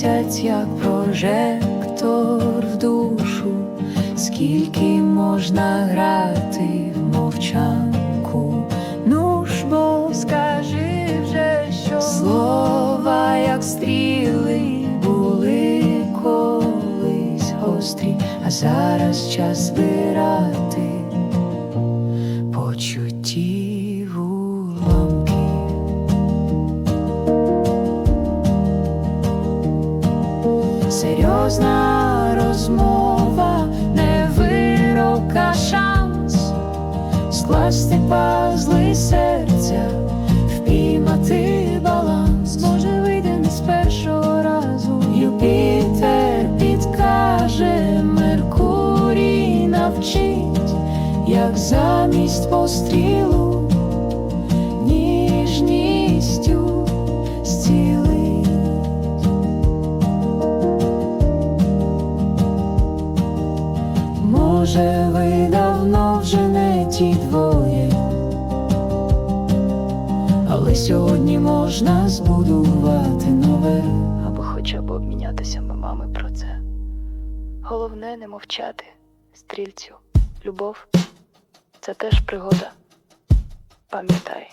місяць, як прожектор в душу, скільки можна грати в мовчанку. Ну ж бо скажи вже, що слова, як стріли, були колись гострі, а зараз час збирати Серйозна розмова, не вирок, шанс скласти пазли серця, впіймати баланс. Може, вийде не з першого разу. Юпітер підкаже, Меркурій навчить, як замість пострілу Може, ви давно вже не ті двоє, але сьогодні можна збудувати нове. або хоча б обмінятися мемами про це. Головне не мовчати, стрільцю, любов це теж пригода. Пам'ятай.